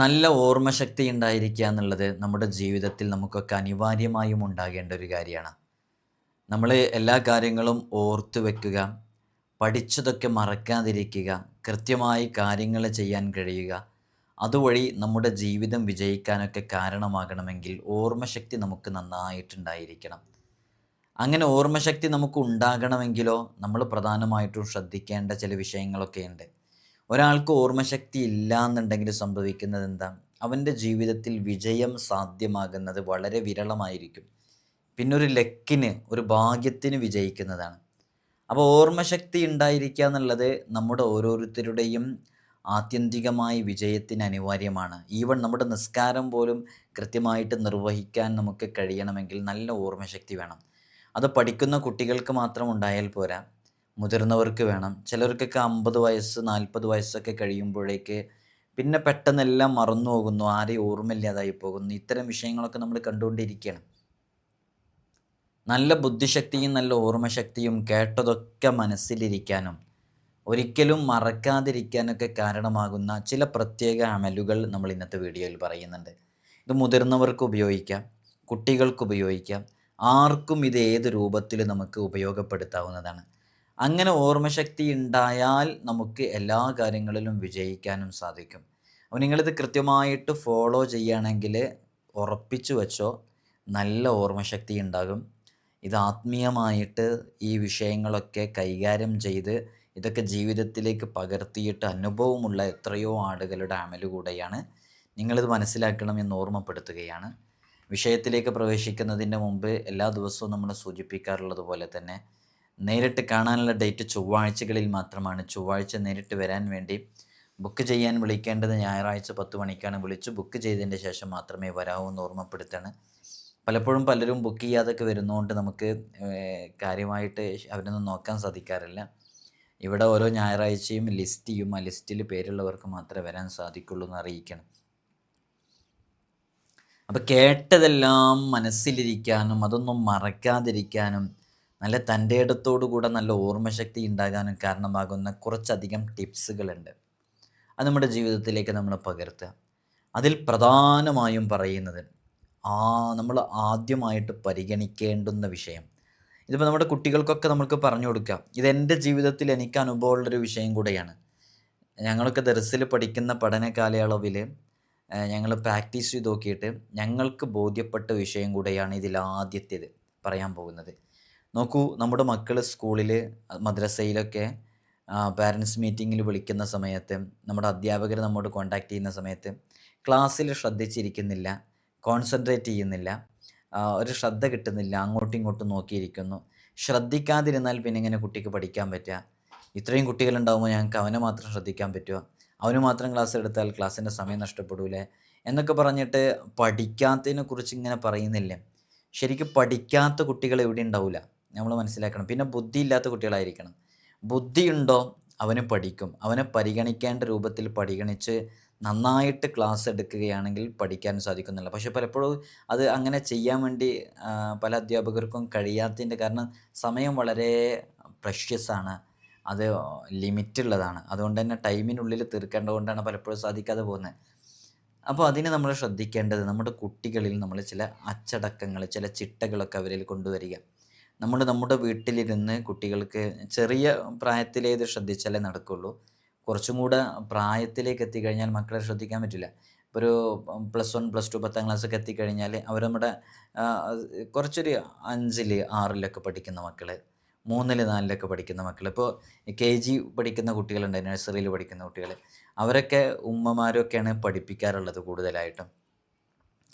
നല്ല ഓർമ്മശക്തി ഉണ്ടായിരിക്കുക എന്നുള്ളത് നമ്മുടെ ജീവിതത്തിൽ നമുക്കൊക്കെ അനിവാര്യമായും ഉണ്ടാകേണ്ട ഒരു കാര്യമാണ്. നമ്മൾ എല്ലാ കാര്യങ്ങളും ഓർത്ത് വെക്കുക പഠിച്ചതൊക്കെ മറക്കാതിരിക്കുക കൃത്യമായി കാര്യങ്ങൾ ചെയ്യാൻ കഴിയുക അതുവഴി നമ്മുടെ ജീവിതം വിജയിക്കാനൊക്കെ കാരണമാകണമെങ്കിൽ ഓർമ്മശക്തി നമുക്ക് നന്നായിട്ടുണ്ടായിരിക്കണം. അങ്ങനെ ഓർമ്മശക്തി നമുക്ക് ഉണ്ടാകണമെങ്കിലോ നമ്മൾ പ്രധാനമായിട്ടും ശ്രദ്ധിക്കേണ്ട ചില വിഷയങ്ങളൊക്കെ ഉണ്ട്. ഒരാൾക്ക് ഓർമ്മശക്തി ഇല്ല എന്നുണ്ടെങ്കിൽ സംഭവിക്കുന്നത് എന്താ? അവന്റെ ജീവിതത്തിൽ വിജയം സാധ്യമാകുന്നത് വളരെ വിരളമായിരിക്കും. പിന്നെ ഒരു ലക്കിന് ഒരു ഭാഗ്യത്തിന് വിജയിക്കുന്നതാണ്. അപ്പോൾ ഓർമ്മശക്തി ഉണ്ടായിരിക്കുക എന്നുള്ളത് നമ്മുടെ ഓരോരുത്തരുടെയും ആത്യന്തികമായ വിജയത്തിന് അനിവാര്യമാണ്. ഈവൻ നമ്മുടെ നിസ്കാരം പോലും കൃത്യമായിട്ട് നിർവഹിക്കാൻ നമുക്ക് കഴിയണമെങ്കിൽ നല്ല ഓർമ്മശക്തി വേണം. അത് പഠിക്കുന്ന കുട്ടികൾക്ക് മാത്രം ഉണ്ടായാൽ പോരാ. മുതിർന്നവർക്ക് വേണം. ചിലർക്കൊക്കെ അമ്പത് വയസ്സ് നാൽപ്പത് വയസ്സൊക്കെ കഴിയുമ്പോഴേക്ക് പിന്നെ പെട്ടെന്നെല്ലാം മറന്നു പോകുന്നു ആരെയും ഓർമ്മയില്ലാതായി പോകുന്നു. ഇത്തരം വിഷയങ്ങളൊക്കെ നമ്മൾ കണ്ടുകൊണ്ടിരിക്കുകയാണ്. നല്ല ബുദ്ധിശക്തിയും നല്ല ഓർമ്മശക്തിയും കേട്ടതൊക്കെ മനസ്സിലിരിക്കാനും ഒരിക്കലും മറക്കാതിരിക്കാനൊക്കെ കാരണമാകുന്ന ചില പ്രത്യേക അമലുകൾ നമ്മൾ ഇന്നത്തെ വീഡിയോയിൽ പറയുന്നുണ്ട്. ഇത് മുതിർന്നവർക്ക് ഉപയോഗിക്കാം കുട്ടികൾക്ക് ഉപയോഗിക്കാം. ആർക്കും ഇത് ഏത് രൂപത്തിൽ നമുക്ക് ഉപയോഗപ്പെടുത്താവുന്നതാണ്. അങ്ങനെ ഓർമ്മശക്തി ഉണ്ടായാൽ നമുക്ക് എല്ലാ കാര്യങ്ങളിലും വിജയിക്കാനും സാധിക്കും. അപ്പോൾ നിങ്ങളിത് കൃത്യമായിട്ട് ഫോളോ ചെയ്യുകയാണെങ്കിൽ ഉറപ്പിച്ചു വെച്ചോ നല്ല ഓർമ്മശക്തി ഉണ്ടാകും. ഇത് ആത്മീയമായിട്ട് ഈ വിഷയങ്ങളൊക്കെ കൈകാര്യം ചെയ്ത് ഇതൊക്കെ ജീവിതത്തിലേക്ക് പകർത്തിയിട്ട് അനുഭവമുള്ള എത്രയോ ആളുകളുടെ അമൽ കൂടെയാണ് നിങ്ങളിത് മനസ്സിലാക്കണം എന്ന് ഓർമ്മപ്പെടുത്തുകയാണ്. വിഷയത്തിലേക്ക് പ്രവേശിക്കുന്നതിന്റെ മുമ്പ് എല്ലാ ദിവസവും നമ്മൾ സൂചിപ്പിക്കാറുള്ളത് പോലെ തന്നെ നേരിട്ട് കാണാനുള്ള ഡേറ്റ് ചൊവ്വാഴ്ചകളിൽ മാത്രമാണ്. ചൊവ്വാഴ്ച നേരിട്ട് വരാൻ വേണ്ടി ബുക്ക് ചെയ്യാൻ വിളിക്കേണ്ടത് ഞായറാഴ്ച പത്ത് മണിക്കാണ്. വിളിച്ചു ബുക്ക് ചെയ്തതിന്റെ ശേഷം മാത്രമേ വരാവൂ എന്ന് ഓർമ്മപ്പെടുത്തണം. പലപ്പോഴും പലരും ബുക്ക് ചെയ്യാതൊക്കെ വരുന്നതുകൊണ്ട് നമുക്ക് കാര്യമായിട്ട് അവരൊന്നും നോക്കാൻ സാധിക്കാറില്ല. ഇവിടെ ഓരോ ഞായറാഴ്ചയും ലിസ്റ്റ് ചെയ്യും. ആ ലിസ്റ്റിൽ പേരുള്ളവർക്ക് മാത്രമേ വരാൻ സാധിക്കുള്ളൂ എന്ന് അറിയിക്കണം. അപ്പോൾ കേട്ടതെല്ലാം മനസ്സിലിരിക്കാനും അതൊന്നും മറക്കാതിരിക്കാനും നല്ല തന്റെ ഇടത്തോടുകൂടെ നല്ല ഓർമ്മശക്തി ഉണ്ടാകാനും കാരണമാകുന്ന കുറച്ചധികം ടിപ്സുകളുണ്ട്. അത് നമ്മുടെ ജീവിതത്തിലേക്ക് നമ്മൾ പകർത്തുക. അതിൽ പ്രധാനമായും പറയുന്നത് ആ നമ്മൾ ആദ്യമായിട്ട് പരിഗണിക്കേണ്ടുന്ന വിഷയം. ഇതിപ്പോൾ നമ്മുടെ കുട്ടികൾക്കൊക്കെ നമുക്ക് പറഞ്ഞു കൊടുക്കാം. ഇതെന്റെ ജീവിതത്തിൽ എനിക്ക് അനുഭവമുള്ളൊരു വിഷയം കൂടെയാണ്. ഞങ്ങളൊക്കെ ദർസിൽ പഠിക്കുന്ന പഠന കാലയളവിൽ ഞങ്ങൾ പ്രാക്ടീസ് ചെയ്ത് നോക്കിയിട്ട് ഞങ്ങൾക്ക് ബോധ്യപ്പെട്ട വിഷയം കൂടെയാണ് ഇതിൽ ആദ്യത്തേത് പറയാൻ പോകുന്നത്. നോക്കൂ നമ്മുടെ മക്കൾ സ്കൂളിൽ മദ്രസയിലൊക്കെ പാരൻസ് മീറ്റിങ്ങിൽ വിളിക്കുന്ന സമയത്ത് നമ്മുടെ അധ്യാപകർ നമ്മോട് കോണ്ടാക്ട് ചെയ്യുന്ന സമയത്ത് ക്ലാസ്സിൽ ശ്രദ്ധിച്ചിരിക്കുന്നില്ല കോൺസെൻട്രേറ്റ് ചെയ്യുന്നില്ല ഒരു ശ്രദ്ധ കിട്ടുന്നില്ല അങ്ങോട്ടും ഇങ്ങോട്ടും നോക്കിയിരിക്കുന്നു. ശ്രദ്ധിക്കാതിരുന്നാൽ പിന്നെ ഇങ്ങനെ കുട്ടിക്ക് പഠിക്കാൻ പറ്റുക? ഇത്രയും കുട്ടികളുണ്ടാകുമ്പോൾ ഞങ്ങൾക്ക് അവനെ മാത്രം ശ്രദ്ധിക്കാൻ പറ്റുമോ? അവന് മാത്രം ക്ലാസ് എടുത്താൽ ക്ലാസ്സിന്റെ സമയം നഷ്ടപ്പെടൂലേ? എന്നൊക്കെ പറഞ്ഞിട്ട് പഠിക്കാത്തതിനെ കുറിച്ച് ഇങ്ങനെ പറയുന്നില്ലേ. ശരിക്കും പഠിക്കാത്ത കുട്ടികൾ എവിടെ ഉണ്ടാവില്ല. നമ്മൾ മനസ്സിലാക്കണം. പിന്നെ ബുദ്ധി ഇല്ലാത്ത കുട്ടികളായിരിക്കണം. ബുദ്ധിയുണ്ടോ? അവന് പഠിക്കും. അവനെ പരിഗണിക്കേണ്ട രൂപത്തിൽ പരിഗണിച്ച് നന്നായിട്ട് ക്ലാസ് എടുക്കുകയാണെങ്കിൽ പഠിക്കാൻ സാധിക്കുന്നില്ല. പക്ഷെ പലപ്പോഴും അത് അങ്ങനെ ചെയ്യാൻ വേണ്ടി പല അധ്യാപകർക്കും കഴിയാത്തതിന്റെ കാരണം സമയം വളരെ പ്രഷ്യസ് ആണ്. അത് ലിമിറ്റുള്ളതാണ്. അതുകൊണ്ട് തന്നെ ടൈമിനുള്ളിൽ തീർക്കേണ്ടത് കൊണ്ടാണ് പലപ്പോഴും സാധിക്കാതെ പോകുന്നത്. അപ്പോൾ അതിന് നമ്മൾ ശ്രദ്ധിക്കേണ്ടത് നമ്മുടെ കുട്ടികളിൽ നമ്മൾ ചില അച്ചടക്കങ്ങൾ ചില ചിട്ടകളൊക്കെ അവരിൽ കൊണ്ടുവരിക. നമ്മൾ നമ്മുടെ വീട്ടിലിരുന്ന് കുട്ടികൾക്ക് ചെറിയ പ്രായത്തിലേ ഇത് ശ്രദ്ധിച്ചാലേ നടക്കുള്ളൂ. കുറച്ചും കൂടെ പ്രായത്തിലേക്ക് എത്തിക്കഴിഞ്ഞാൽ മക്കളെ ശ്രദ്ധിക്കാൻ പറ്റില്ല. ഇപ്പോൾ ഒരു പ്ലസ് വൺ പ്ലസ് ടു പത്താം ക്ലാസ്സൊക്കെ എത്തിക്കഴിഞ്ഞാൽ അവർ നമ്മുടെ കുറച്ചൊരു അഞ്ചിൽ ആറിലൊക്കെ പഠിക്കുന്ന മക്കൾ മൂന്നിൽ നാലിലൊക്കെ പഠിക്കുന്ന മക്കൾ ഇപ്പോൾ കെ ജി പഠിക്കുന്ന കുട്ടികളുണ്ട് നഴ്സറിയിൽ പഠിക്കുന്ന കുട്ടികൾ അവരൊക്കെ ഉമ്മമാരൊക്കെയാണ് പഠിപ്പിക്കാറുള്ളത് കൂടുതലായിട്ടും.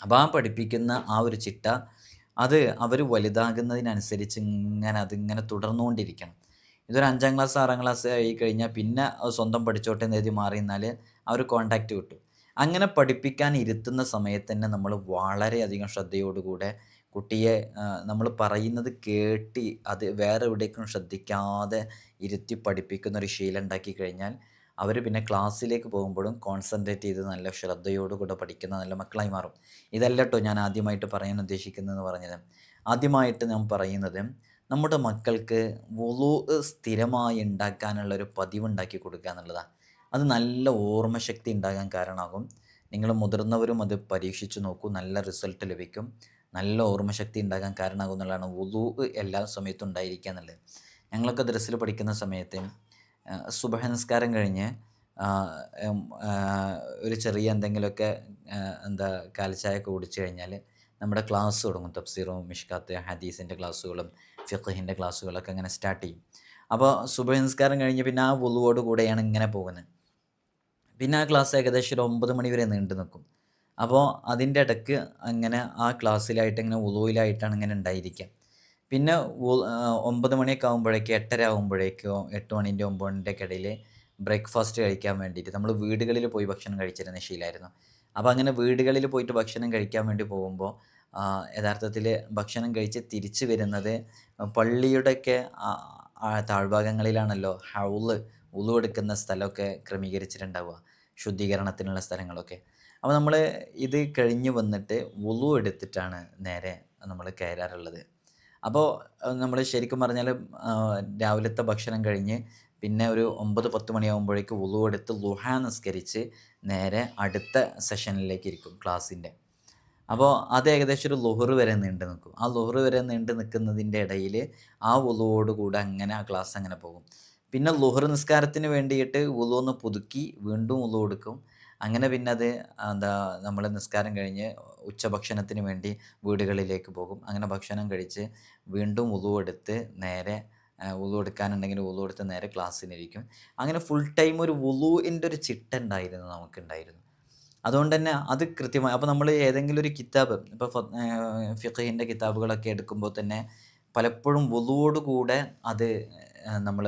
അപ്പോൾ ആ പഠിപ്പിക്കുന്ന ആ ഒരു ചിട്ട അത് അവർ വലുതാകുന്നതിനനുസരിച്ച് ഇങ്ങനെ അതിങ്ങനെ തുടർന്നുകൊണ്ടിരിക്കണം. ഇതൊരു അഞ്ചാം ക്ലാസ് ആറാം ക്ലാസ് ആയി കഴിഞ്ഞാൽ പിന്നെ സ്വന്തം പഠിച്ചോട്ടെ എന്ന് എഴുതി മാറി നിന്നാൽ കോണ്ടാക്റ്റ് കിട്ടും. അങ്ങനെ പഠിപ്പിക്കാൻ ഇരുത്തുന്ന സമയത്ത് തന്നെ നമ്മൾ വളരെയധികം ശ്രദ്ധയോടുകൂടെ കുട്ടിയെ നമ്മൾ പറയുന്നത് കേട്ടി അത് വേറെ എവിടേക്കും ശ്രദ്ധിക്കാതെ ഇരുത്തി പഠിപ്പിക്കുന്ന ഒരു ശീലം ഉണ്ടാക്കി കഴിഞ്ഞാൽ അവർ പിന്നെ ക്ലാസ്സിലേക്ക് പോകുമ്പോഴും കോൺസെൻട്രേറ്റ് ചെയ്ത് നല്ല ശ്രദ്ധയോടുകൂടെ പഠിക്കുന്ന നല്ല മക്കളായി മാറും. ഇതല്ല കേട്ടോ ഞാൻ ആദ്യമായിട്ട് പറയാൻ ഉദ്ദേശിക്കുന്നതെന്ന് പറഞ്ഞത്. ആദ്യമായിട്ട് ഞാൻ പറയുന്നത് നമ്മുടെ മക്കൾക്ക് വുളു സ്ഥിരമായി ഉണ്ടാക്കാനുള്ള ഒരു പതിവ് ഉണ്ടാക്കി കൊടുക്കുക എന്നുള്ളതാണ്. അത് നല്ല ഓർമ്മശക്തി ഉണ്ടാകാൻ കാരണമാകും. നിങ്ങൾ മുതിർന്നവരും അത് പരീക്ഷിച്ച് നോക്കൂ. നല്ല റിസൾട്ട് ലഭിക്കും. നല്ല ഓർമ്മശക്തി ഉണ്ടാകാൻ കാരണമാകും എന്നുള്ളതാണ് വുളു എല്ലാ സമയത്തും ഉണ്ടായിരിക്കുക എന്നുള്ളത്. ഞങ്ങളൊക്കെ ദ്രസ്സിൽ പഠിക്കുന്ന സമയത്ത് സുബഹ നിസ്കാരം കഴിഞ്ഞ് ഒരു ചെറിയ എന്തെങ്കിലുമൊക്കെ എന്താ കാലിച്ചായൊക്കെ കുടിച്ചു കഴിഞ്ഞാൽ നമ്മുടെ ക്ലാസ് തുടങ്ങും. തഫ്സീറും മിഷ്കാത്ത് ഹദീസിന്റെ ക്ലാസ്സുകളും ഫിഖഹിന്റെ ക്ലാസ്സുകളൊക്കെ അങ്ങനെ സ്റ്റാർട്ട് ചെയ്യും. അപ്പോൾ സുബഹ നിസ്കാരം കഴിഞ്ഞ് പിന്നെ ആ വുളുവോട് കൂടെയാണ് ഇങ്ങനെ പോകുന്നത് പിന്നെ ആ ക്ലാസ് ഏകദേശം ഒരു ഒമ്പത് മണി വരെ നീണ്ടു നിൽക്കും. അപ്പോൾ അതിന്റെ ഇടയ്ക്ക് അങ്ങനെ ആ ക്ലാസ്സിലായിട്ട് ഇങ്ങനെ ഉളുവിലായിട്ടാണ് ഇങ്ങനെ ഉണ്ടായിരിക്കുക. പിന്നെ ഒമ്പത് മണിയൊക്കെ ആകുമ്പോഴേക്ക് എട്ടര ആകുമ്പോഴേക്കോ എട്ട് മണിന്റെ ഒമ്പത് മണിന്റെ ഒക്കെ ഇടയിൽ ബ്രേക്ക്ഫാസ്റ്റ് കഴിക്കാൻ വേണ്ടിയിട്ട് നമ്മൾ വീടുകളിൽ പോയി ഭക്ഷണം കഴിച്ചിരുന്ന ശീലമായിരുന്നു അപ്പോൾ അങ്ങനെ വീടുകളിൽ പോയിട്ട് ഭക്ഷണം കഴിക്കാൻ വേണ്ടി പോകുമ്പോൾ യഥാർത്ഥത്തിൽ ഭക്ഷണം കഴിച്ച് തിരിച്ചു വരുന്നത് പള്ളിയുടെയൊക്കെ താഴ്ഭാഗങ്ങളിലാണല്ലോ ഹൗൾ ഉളു എടുക്കുന്ന സ്ഥലമൊക്കെ ക്രമീകരിച്ചിട്ടുണ്ടാവുക ശുദ്ധീകരണത്തിനുള്ള സ്ഥലങ്ങളൊക്കെ. അപ്പോൾ നമ്മൾ ഇത് കഴിഞ്ഞ് വന്നിട്ട് ഉളു എടുത്തിട്ടാണ് നേരെ നമ്മൾ കയറാറുള്ളത്. അപ്പോൾ നമ്മൾ ശരിക്കും പറഞ്ഞാൽ രാവിലത്തെ ഭക്ഷണം കഴിഞ്ഞ് പിന്നെ ഒരു ഒമ്പത് പത്ത് മണിയാകുമ്പോഴേക്ക് ഉളു എടുത്ത് ലുഹ നിസ്കരിച്ച് നേരെ അടുത്ത സെഷനിലേക്ക് ഇരിക്കും ക്ലാസ്സിന്റെ അപ്പോൾ അത് ഏകദേശം ഒരു ലുഹറ് വരെ നീണ്ടു നിൽക്കും. ആ ലുഹറ് വരെ നീണ്ടു നിൽക്കുന്നതിന്റെ ഇടയിൽ ആ ഉളുവോട് കൂടെ അങ്ങനെ ആ ക്ലാസ് അങ്ങനെ പോകും. പിന്നെ ലുഹർ നിസ്കാരത്തിന് വേണ്ടിയിട്ട് ഉളു ഒന്ന് പുതുക്കി വീണ്ടും ഉളു എടുക്കും അങ്ങനെ പിന്നെ അത് എന്താ നമ്മൾ നിസ്കാരം കഴിഞ്ഞ് ഉച്ചഭക്ഷണത്തിന് വേണ്ടി വീടുകളിലേക്ക് പോകും. അങ്ങനെ ഭക്ഷണം കഴിച്ച് വീണ്ടും ഉളുവെടുത്ത് നേരെ ഉളു എടുക്കാനുണ്ടെങ്കിൽ ഉളു എടുത്ത് നേരെ ക്ലാസ്സിനിരിക്കും. അങ്ങനെ ഫുൾ ടൈം ഒരു ഉളുവിന്റെ ഒരു ചിട്ട ഉണ്ടായിരുന്നു നമുക്കുണ്ടായിരുന്നു. അതുകൊണ്ട് തന്നെ അത് കൃത്യമായി അപ്പോൾ നമ്മൾ ഏതെങ്കിലും ഒരു കിതാബ് ഇപ്പോൾ ഫിഖഹിന്റെ കിതാബുകളൊക്കെ എടുക്കുമ്പോൾ തന്നെ പലപ്പോഴും വുളുവോട് കൂടെ അത് നമ്മൾ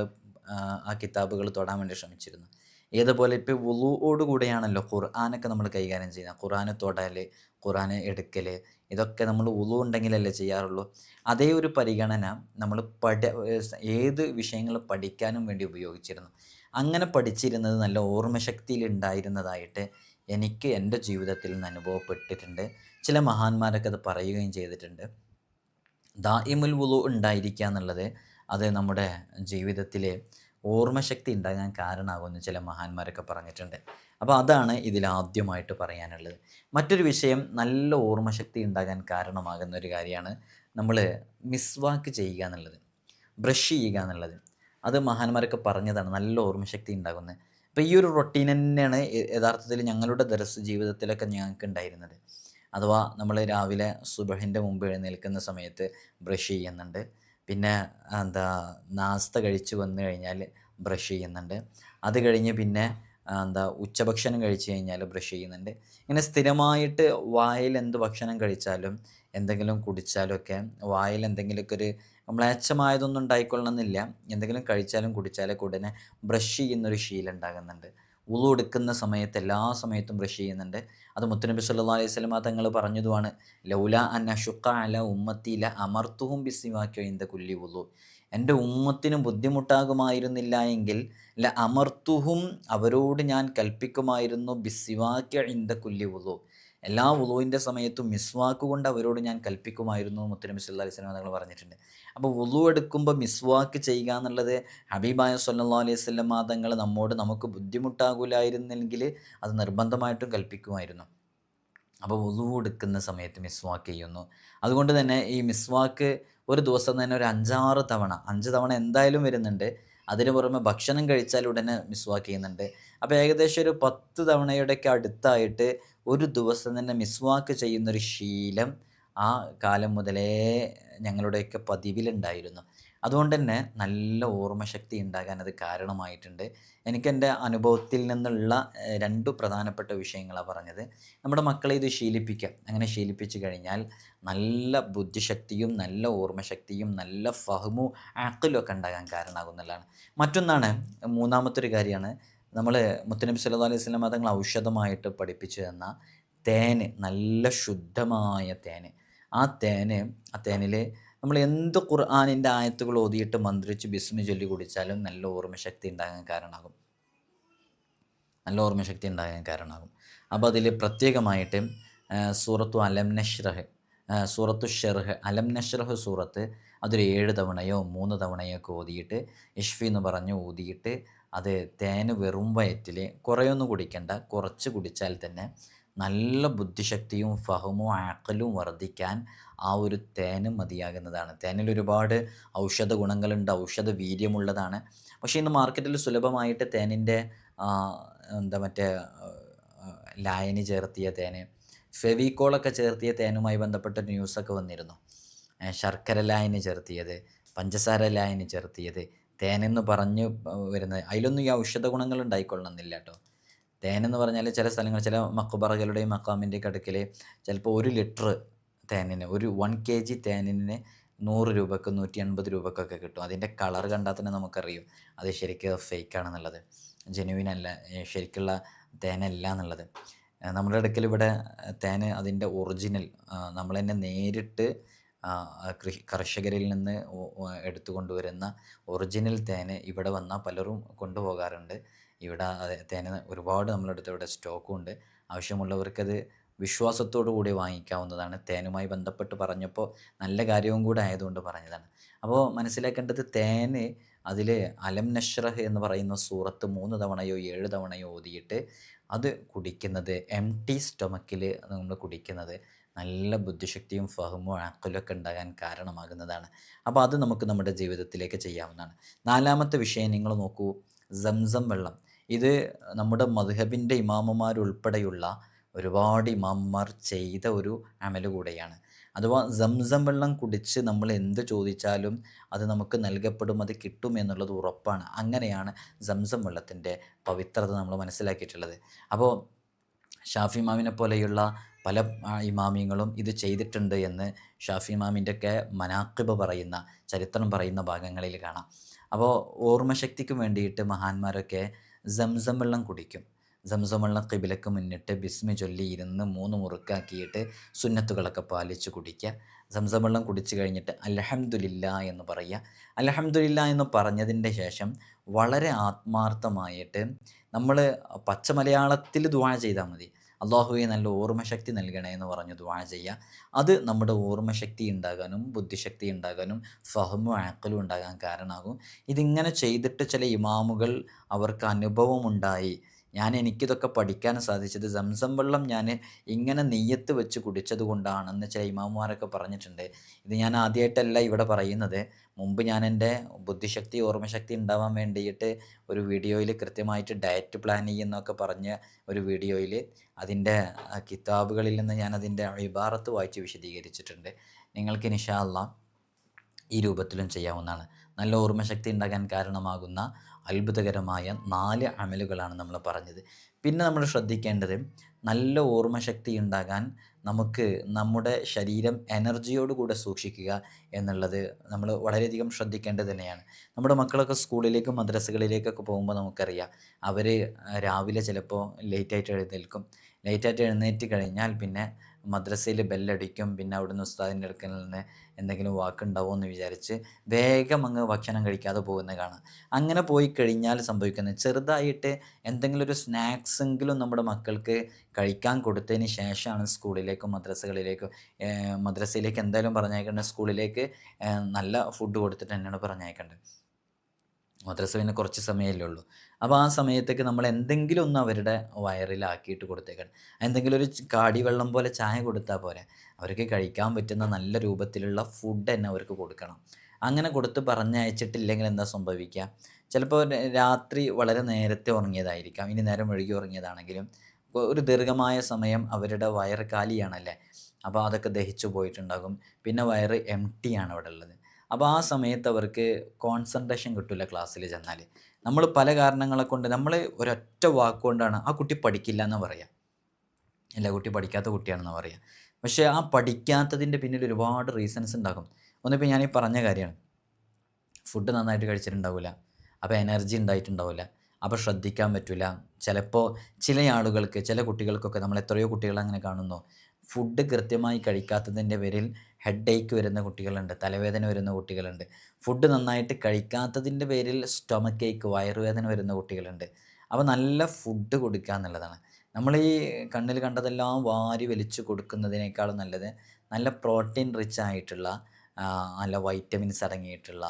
ആ കിതാബുകൾ തൊടാൻ വേണ്ടി ശ്രമിച്ചിരുന്നു. ഏതുപോലെ ഇപ്പോൾ വുളുവോട് കൂടെയാണല്ലോ ഖുർആാനൊക്കെ നമ്മൾ കൈകാര്യം ചെയ്യുന്നത്. ഖുർആന് തൊടൽ ഖുർആൻ എടുക്കൽ ഇതൊക്കെ നമ്മൾ ഉളു ഉണ്ടെങ്കിലല്ലേ ചെയ്യാറുള്ളൂ. അതേ ഒരു പരിഗണന നമ്മൾ പഠ ഏത് വിഷയങ്ങൾ പഠിക്കാനും വേണ്ടി ഉപയോഗിച്ചിരുന്നു. അങ്ങനെ പഠിച്ചിരുന്നത് നല്ല ഓർമ്മശക്തിയിൽ ഉണ്ടായിരുന്നതായിട്ട് എനിക്ക് എന്റെ ജീവിതത്തിൽ നിന്ന് അനുഭവപ്പെട്ടിട്ടുണ്ട്. ചില മഹാന്മാരൊക്കെ അത് പറയുകയും ചെയ്തിട്ടുണ്ട്. ദായിമുൽ വുളു ഉണ്ടായിരിക്കുക എന്നുള്ളത് അത് നമ്മുടെ ജീവിതത്തിൽ ഓർമ്മശക്തി ഉണ്ടാകാൻ കാരണമാകുമെന്ന് ചില മഹാന്മാരൊക്കെ പറഞ്ഞിട്ടുണ്ട്. അപ്പോൾ അതാണ് ഇതിൽ ആദ്യമായിട്ട് പറയാനുള്ളത്. മറ്റൊരു വിഷയം നല്ല ഓർമ്മശക്തി ഉണ്ടാകാൻ കാരണമാകുന്ന ഒരു കാര്യമാണ് നമ്മൾ മിസ്വാക്ക് ചെയ്യുക എന്നുള്ളത്. ബ്രഷ് ചെയ്യുക എന്നുള്ളത്. അത് മഹാന്മാരൊക്കെ പറഞ്ഞതാണ് നല്ല ഓർമ്മശക്തി ഉണ്ടാകുന്നത് അപ്പോൾ ഈ ഒരു റൊട്ടീൻ തന്നെയാണ് യഥാർത്ഥത്തിൽ ഞങ്ങളുടെ ദർസ് ജീവിതത്തിലൊക്കെ ഞങ്ങൾക്ക് ഉണ്ടായിരുന്നത്. അഥവാ നമ്മൾ രാവിലെ സുബഹിന്റെ മുമ്പ് എഴുന്നേൽക്കുന്ന സമയത്ത് ബ്രഷ് ചെയ്യുന്നുണ്ട്. പിന്നെ എന്താ നാസ്ത കഴിച്ച് വന്നു കഴിഞ്ഞാൽ ബ്രഷ് ചെയ്യുന്നുണ്ട്. അത് കഴിഞ്ഞ് പിന്നെ എന്താ ഉച്ചഭക്ഷണം കഴിച്ച് കഴിഞ്ഞാൽ ബ്രഷ് ചെയ്യുന്നുണ്ട്. ഇങ്ങനെ സ്ഥിരമായിട്ട് വായിൽ എന്ത് ഭക്ഷണം കഴിച്ചാലും എന്തെങ്കിലും കുടിച്ചാലും ഒക്കെ വായിൽ എന്തെങ്കിലുമൊക്കെ ഒരു മ്ലേച്ഛമായതൊന്നും ഉണ്ടായിക്കൊള്ളണമെന്നില്ല. എന്തെങ്കിലും കഴിച്ചാലും കുടിച്ചാലൊക്കെ ഉടനെ ബ്രഷ് ചെയ്യുന്നൊരു ശീലം ഉണ്ടാകുന്നുണ്ട്. ഉളു എടുക്കുന്ന സമയത്ത് എല്ലാ സമയത്തും ബ്രഷ് ചെയ്യുന്നുണ്ട്. അത് മുത്തനബി സല്ലാ അലൈഹി സ്വലമ തങ്ങൾ പറഞ്ഞതുമാണ്. ലൗല അന്ന ഷുക്ക അല ല അമർത്തുഹും ബിസിമാക്കിയോ ഇന്ത കുല്ലി ഉളു എന്റെ ഉമ്മത്തിനും ബുദ്ധിമുട്ടാകുമായിരുന്നില്ല എങ്കിൽ ല അമർത്തുഹും അവരോട് ഞാൻ കൽപ്പിക്കുമായിരുന്നു ബിസിവാക്യ ഇന്ത കുല്ലി ഉളു എല്ലാ വുളുവിന്റെ സമയത്തും മിസ്വാക്ക് കൊണ്ട് അവരോട് ഞാൻ കൽപ്പിക്കുമായിരുന്നു മുത്തനബി സല്ലാ അലൈഹി സ്വലം തങ്ങൾ പറഞ്ഞിട്ടുണ്ട്. അപ്പോൾ വുളു എടുക്കുമ്പോൾ മിസ്വാക്ക് ചെയ്യുക എന്നുള്ളത് ഹബീബായ സല്ലാ അലൈഹി സ്വലം തങ്ങൾ നമ്മോട് നമുക്ക് ബുദ്ധിമുട്ടാകില്ലായിരുന്നെങ്കിൽ അത് നിർബന്ധമായിട്ടും കൽപ്പിക്കുമായിരുന്നു. അപ്പോൾ വുളു എടുക്കുന്ന സമയത്ത് മിസ്വാക്ക് ചെയ്യുന്നു. അതുകൊണ്ട് തന്നെ ഈ മിസ്വാക്ക് ഒരു ദിവസം തന്നെ ഒരു അഞ്ചാറ് തവണ അഞ്ച് തവണ എന്തായാലും വരുന്നുണ്ട്. അതിന് പുറമെ ഭക്ഷണം കഴിച്ചാൽ ഉടനെ മിസ്വാക്ക് ചെയ്യുന്നുണ്ട്. അപ്പോൾ ഏകദേശം ഒരു പത്ത് തവണയുടെയൊക്കെ അടുത്തായിട്ട് ഒരു ദിവസം തന്നെ മിസ്വാക്ക് ചെയ്യുന്നൊരു ശീലം ആ കാലം മുതലേ ഞങ്ങളുടെയൊക്കെ പതിവിലുണ്ടായിരുന്നു. അതുകൊണ്ട് തന്നെ നല്ല ഓർമ്മശക്തി ഉണ്ടാകാൻ അത് കാരണമായിട്ടുണ്ട്. എനിക്കെന്റെ അനുഭവത്തിൽ നിന്നുള്ള രണ്ട് പ്രധാനപ്പെട്ട വിഷയങ്ങളാണ് പറഞ്ഞത്. നമ്മുടെ മക്കളെ ഇത് ശീലിപ്പിക്കാം. അങ്ങനെ ശീലിപ്പിച്ചു കഴിഞ്ഞാൽ നല്ല ബുദ്ധിശക്തിയും നല്ല ഓർമ്മശക്തിയും നല്ല ഫഹമു ആക്കലും ഒക്കെ ഉണ്ടാകാൻ കാരണമാകുന്നതാണ് മറ്റൊന്നാണ് മൂന്നാമത്തെ ഒരു കാര്യമാണ് നമ്മൾ മുത്തനബി സല്ലു അലൈഹി സ്വലം തങ്ങൾ ഔഷധമായിട്ട് പഠിപ്പിച്ചു തന്ന തേന് നല്ല ശുദ്ധമായ തേന്. ആ തേന് ആ തേനിൽ നമ്മൾ എന്ത് ഖുർആാനിന്റെ ആയത്തുകൾ ഓതിയിട്ട് മന്ത്രിച്ച് ബിസ്മി ചൊല്ലി കുടിച്ചാലും നല്ല ഓർമ്മശക്തി ഉണ്ടാകാൻ കാരണമാകും. നല്ല ഓർമ്മശക്തി ഉണ്ടാകാൻ കാരണമാകും. അപ്പോൾ അതിൽ പ്രത്യേകമായിട്ട് സൂറത്തു അലം നഷ്റഹ് സൂറത്തു ഷെർഹ് അലം നഷ്റഹ് സൂറത്ത് അതൊരു ഏഴ് തവണയോ മൂന്ന് തവണയോ ഒക്കെ ഓതിയിട്ട് ഇഷ്ഫി എന്ന് പറഞ്ഞ് ഊതിയിട്ട് അത് തേൻ വെറും വയറ്റിൽ കുറേയൊന്നും കുടിക്കണ്ട. കുറച്ച് കുടിച്ചാൽ തന്നെ നല്ല ബുദ്ധിശക്തിയും ഫഹമും ആക്കലും വർദ്ധിക്കാൻ ആ ഒരു തേനും മതിയാകുന്നതാണ്. തേനിൽ ഒരുപാട് ഔഷധ ഗുണങ്ങളുണ്ട് ഔഷധ വീര്യമുള്ളതാണ്. പക്ഷേ ഇന്ന് മാർക്കറ്റിൽ സുലഭമായിട്ട് തേനിന്റെ എന്താ മറ്റേ ലായനി ചേർത്തിയ തേന് ഫെവിക്കോളൊക്കെ ചേർത്തിയ തേനുമായി ബന്ധപ്പെട്ട ന്യൂസൊക്കെ വന്നിരുന്നു. ശർക്കര ലായനി ചേർത്തിയത് പഞ്ചസാര ലായനി ചേർത്തിയത് തേനെന്ന് പറഞ്ഞ് വരുന്നത് അതിലൊന്നും ഈ ഔഷധ ഗുണങ്ങൾ ഉണ്ടായിക്കൊള്ളണമെന്നില്ല കേട്ടോ തേനെന്ന് പറഞ്ഞാൽ ചില സ്ഥലങ്ങൾ ചില മക്കുബറകളുടെയും മക്കാമിന്റെയും അടുക്കൽ ചിലപ്പോൾ ഒരു ലിറ്റർ തേനിന് ഒരു വൺ കെ ജി തേനിന് നൂറ് രൂപക്ക് നൂറ്റി എൺപത് രൂപക്കൊക്കെ കിട്ടും. അതിന്റെ കളർ കണ്ടാൽ തന്നെ നമുക്കറിയും അത് ശരിക്കും ഫേക്കാണെന്നുള്ളത്. ജെനുവിൻ അല്ല ശരിക്കുള്ള തേനല്ല എന്നുള്ളത്. നമ്മുടെ അടുക്കൽ ഇവിടെ തേന് അതിന്റെ ഒറിജിനൽ നമ്മൾ തന്നെ നേരിട്ട് കർഷകരിൽ നിന്ന് എടുത്തു കൊണ്ടുവരുന്ന ഒറിജിനൽ തേന് ഇവിടെ വന്നാൽ പലരും കൊണ്ടുപോകാറുണ്ട്. ഇവിടെ തേന് ഒരുപാട് നമ്മളടുത്ത് ഇവിടെ സ്റ്റോക്കും ഉണ്ട് ആവശ്യമുള്ളവർക്കത് വിശ്വാസത്തോടു കൂടി വാങ്ങിക്കാവുന്നതാണ്. തേനുമായി ബന്ധപ്പെട്ട് പറഞ്ഞപ്പോൾ നല്ല കാര്യവും കൂടെ ആയതുകൊണ്ട് പറഞ്ഞതാണ്. അപ്പോൾ മനസ്സിലാക്കേണ്ടത് തേന് അതിൽ അലം നഷ്റഹ് എന്ന് പറയുന്ന സൂറത്ത് മൂന്ന് തവണയോ ഏഴ് തവണയോ ഓതിയിട്ട് അത് കുടിക്കുന്നത് എം ടി സ്റ്റൊമക്കിൽ നമ്മൾ കുടിക്കുന്നത്. നല്ല ബുദ്ധിശക്തിയും ഫഹമും അക്കലൊക്കെ ഉണ്ടാകാൻ കാരണമാകുന്നതാണ്. അപ്പോൾ അത് നമുക്ക് നമ്മുടെ ജീവിതത്തിലേക്ക് ചെയ്യാവുന്നതാണ്. നാലാമത്തെ വിഷയം നിങ്ങൾ നോക്കൂ. സംസം വെള്ളം. ഇത് നമ്മുടെ മധുഹബിന്റെ ഇമാമുമാരുൾപ്പെടെയുള്ള ഒരുപാട് ഇമാമുമാർ ചെയ്ത ഒരു അമൽ കൂടെയാണ്. അഥവാ സംസം വെള്ളം കുടിച്ച് നമ്മൾ എന്ത് ചോദിച്ചാലും അത് നമുക്ക് നൽകപ്പെടും അത് കിട്ടും എന്നുള്ളത് ഉറപ്പാണ്. അങ്ങനെയാണ് സംസം വെള്ളത്തിന്റെ പവിത്രത നമ്മൾ മനസ്സിലാക്കിയിട്ടുള്ളത്. അപ്പോൾ ഷാഫി മാമിനെ പോലെയുള്ള പല ഇമാമിയങ്ങളും ഇത് ചെയ്തിട്ടുണ്ട് എന്ന് ഷാഫി ഇമാമിന്റെയൊക്കെ മനാക്കിബ് പറയുന്ന ചരിത്രം പറയുന്ന ഭാഗങ്ങളിൽ കാണാം. അപ്പോൾ ഓർമ്മശക്തിക്ക് വേണ്ടിയിട്ട് മഹാന്മാരൊക്കെ സംസം വെള്ളം കുടിക്കും. സംസം വെള്ളം കിബിലക്ക് മുന്നിട്ട് ബിസ്മി ചൊല്ലി ഇരുന്ന് മൂന്ന് മുറുക്കാക്കിയിട്ട് സുന്നത്തുകളൊക്കെ പാലിച്ച് കുടിക്കുക. സംസം വെള്ളം കുടിച്ചു കഴിഞ്ഞിട്ട് അലഹമുല്ല എന്ന് പറയുക. അലഹമുല്ല എന്ന് പറഞ്ഞതിന്റെ ശേഷം വളരെ ആത്മാർത്ഥമായിട്ട് നമ്മൾ പച്ച മലയാളത്തിൽ ചെയ്താൽ മതി. അള്ളാഹുവെ നല്ല ഓർമ്മശക്തി നൽകണേ എന്ന് പറഞ്ഞു ദുവാ ചെയ്യുക അത് നമ്മുടെ ഓർമ്മശക്തി ഉണ്ടാകാനും ബുദ്ധിശക്തി ഉണ്ടാകാനും ഫഹമും ആക്കലും ഉണ്ടാകാൻ കാരണമാകും. ഇതിങ്ങനെ ചെയ്തിട്ട് ചില ഇമാമുകൾ അവർക്ക് അനുഭവമുണ്ടായി ഞാൻ എനിക്കിതൊക്കെ പഠിക്കാൻ സാധിച്ചത് സംസം വെള്ളം ഞാൻ ഇങ്ങനെ നെയ്യത്ത് വെച്ച് കുടിച്ചത് കൊണ്ടാണെന്ന് ചില ഇമാമുമാരൊക്കെ പറഞ്ഞിട്ടുണ്ട്. ഇത് ഞാൻ ആദ്യമായിട്ടല്ല ഇവിടെ പറയുന്നത്. മുമ്പ് ഞാൻ എന്റെ ബുദ്ധിശക്തി ഓർമ്മശക്തി ഉണ്ടാവാൻ വേണ്ടിയിട്ട് ഒരു വീഡിയോയിൽ കൃത്യമായിട്ട് ഡയറ്റ് പ്ലാൻ ചെയ്യുന്നൊക്കെ പറഞ്ഞ ഒരു വീഡിയോയിൽ അതിന്റെ കിതാബുകളിൽ നിന്ന് ഞാൻ അതിന്റെ ഇബാറത്ത് വായിച്ച് വിശദീകരിച്ചിട്ടുണ്ട്. നിങ്ങൾക്ക് നിഷാല്ല ഈ രൂപത്തിലും ചെയ്യാവുന്നതാണ്. നല്ല ഓർമ്മശക്തി ഉണ്ടാകാൻ കാരണമാകുന്ന അത്ഭുതകരമായ നാല് അമലുകളാണ് നമ്മൾ പറഞ്ഞത്. പിന്നെ നമ്മൾ ശ്രദ്ധിക്കേണ്ടത് നല്ല ഓർമ്മശക്തി ഉണ്ടാകാൻ നമുക്ക് നമ്മുടെ ശരീരം എനർജിയോടുകൂടെ സൂക്ഷിക്കുക എന്നുള്ളത് നമ്മൾ വളരെയധികം ശ്രദ്ധിക്കേണ്ടത് തന്നെയാണ്. നമ്മുടെ മക്കളൊക്കെ സ്കൂളിലേക്കും മദ്രസകളിലേക്കൊക്കെ പോകുമ്പോൾ നമുക്കറിയാം. അവർ രാവിലെ ചിലപ്പോൾ ലേറ്റായിട്ട് എഴുന്നേൽക്കും. ലേറ്റായിട്ട് എഴുന്നേറ്റ് കഴിഞ്ഞാൽ പിന്നെ മദ്രസയിൽ ബെല്ലടിക്കും പിന്നെ അവിടുന്ന് ഉസ്താദിന്റെ അടുക്കൽ നിന്ന് എന്തെങ്കിലും വാക്കുണ്ടാവുമോ എന്ന് വിചാരിച്ച് വേഗം അങ്ങ് ഭക്ഷണം കഴിക്കാതെ പോകുന്നത് കാണാം. അങ്ങനെ പോയി കഴിഞ്ഞാൽ സംഭവിക്കുന്നത് ചെറുതായിട്ട് എന്തെങ്കിലും ഒരു സ്നാക്സെങ്കിലും നമ്മുടെ മക്കൾക്ക് കഴിക്കാൻ കൊടുത്തതിന് ശേഷമാണ് സ്കൂളിലേക്കും മദ്രസകളിലേക്കും മദ്രസയിലേക്ക് എന്തായാലും പറഞ്ഞേക്കേണ്ടത് സ്കൂളിലേക്ക് നല്ല ഫുഡ് കൊടുത്തിട്ട് തന്നെയാണ് പറഞ്ഞേക്കേണ്ടത് മദ്രസ പിന്നെ കുറച്ച് സമയമല്ലേ ഉള്ളൂ. അപ്പോൾ ആ സമയത്തേക്ക് നമ്മൾ എന്തെങ്കിലും ഒന്ന് അവരുടെ വയറിലാക്കിയിട്ട് കൊടുത്തേക്കണം. എന്തെങ്കിലും ഒരു കാടി വെള്ളം പോലെ ചായ കൊടുത്താൽ പോരെ. അവർക്ക് കഴിക്കാൻ പറ്റുന്ന നല്ല രൂപത്തിലുള്ള ഫുഡ് തന്നെ അവർക്ക് കൊടുക്കണം. അങ്ങനെ കൊടുത്ത് പറഞ്ഞയച്ചിട്ടില്ലെങ്കിൽ എന്താ സംഭവിക്കുക? ചിലപ്പോൾ രാത്രി വളരെ നേരത്തെ ഉറങ്ങിയതായിരിക്കാം. ഇനി നേരം ഒഴുകി ഉറങ്ങിയതാണെങ്കിലും ഒരു ദീർഘമായ സമയം അവരുടെ വയറ് കാലിയാണല്ലേ? അപ്പോൾ അതൊക്കെ ദഹിച്ചു പോയിട്ടുണ്ടാകും. പിന്നെ വയറ് എം ടി ആണ് അവിടെ ഉള്ളത്. അപ്പോൾ ആ സമയത്ത് അവർക്ക് കോൺസെൻട്രേഷൻ കിട്ടില്ല ക്ലാസ്സിൽ ചെന്നാൽ നമ്മൾ പല കാരണങ്ങളെ കൊണ്ട് നമ്മൾ ഒരൊറ്റ വാക്കുകൊണ്ടാണ് ആ കുട്ടി പഠിക്കില്ല എന്ന് പറയാം. അല്ല കുട്ടി പഠിക്കാത്ത കുട്ടിയാണെന്ന് പറയാം. പക്ഷേ ആ പഠിക്കാത്തതിന്റെ പിന്നിൽ ഒരുപാട് റീസൺസ് ഉണ്ടാകും. ഒന്നിപ്പോൾ ഞാൻ ഈ പറഞ്ഞ കാര്യമാണ്. ഫുഡ് നന്നായിട്ട് കഴിച്ചിട്ടുണ്ടാവില്ല അപ്പോൾ എനർജി ഉണ്ടായിട്ടുണ്ടാവില്ല അപ്പോൾ ശ്രദ്ധിക്കാൻ പറ്റില്ല ചിലപ്പോൾ ചില ആളുകൾക്ക് ചില കുട്ടികൾക്കൊക്കെ നമ്മൾ എത്രയോ കുട്ടികൾ അങ്ങനെ കാണുന്നു. ഫുഡ് കൃത്യമായി കഴിക്കാത്തതിന്റെ പേരിൽ ഹെഡ് ഏക്ക് വരുന്ന കുട്ടികളുണ്ട് തലവേദന വരുന്ന കുട്ടികളുണ്ട്. ഫുഡ് നന്നായിട്ട് കഴിക്കാത്തതിന്റെ പേരിൽ സ്റ്റൊമക്ക് ഏക്ക് വയറുവേദന വരുന്ന കുട്ടികളുണ്ട്. അപ്പോൾ നല്ല ഫുഡ് കൊടുക്കുക എന്നുള്ളതാണ്. നമ്മൾ ഈ കണ്ണിൽ കണ്ടതെല്ലാം വാരി വലിച്ചു കൊടുക്കുന്നതിനേക്കാളും നല്ലത് നല്ല പ്രോട്ടീൻ റിച്ച് ആയിട്ടുള്ള നല്ല വൈറ്റമിൻസ് അടങ്ങിയിട്ടുള്ള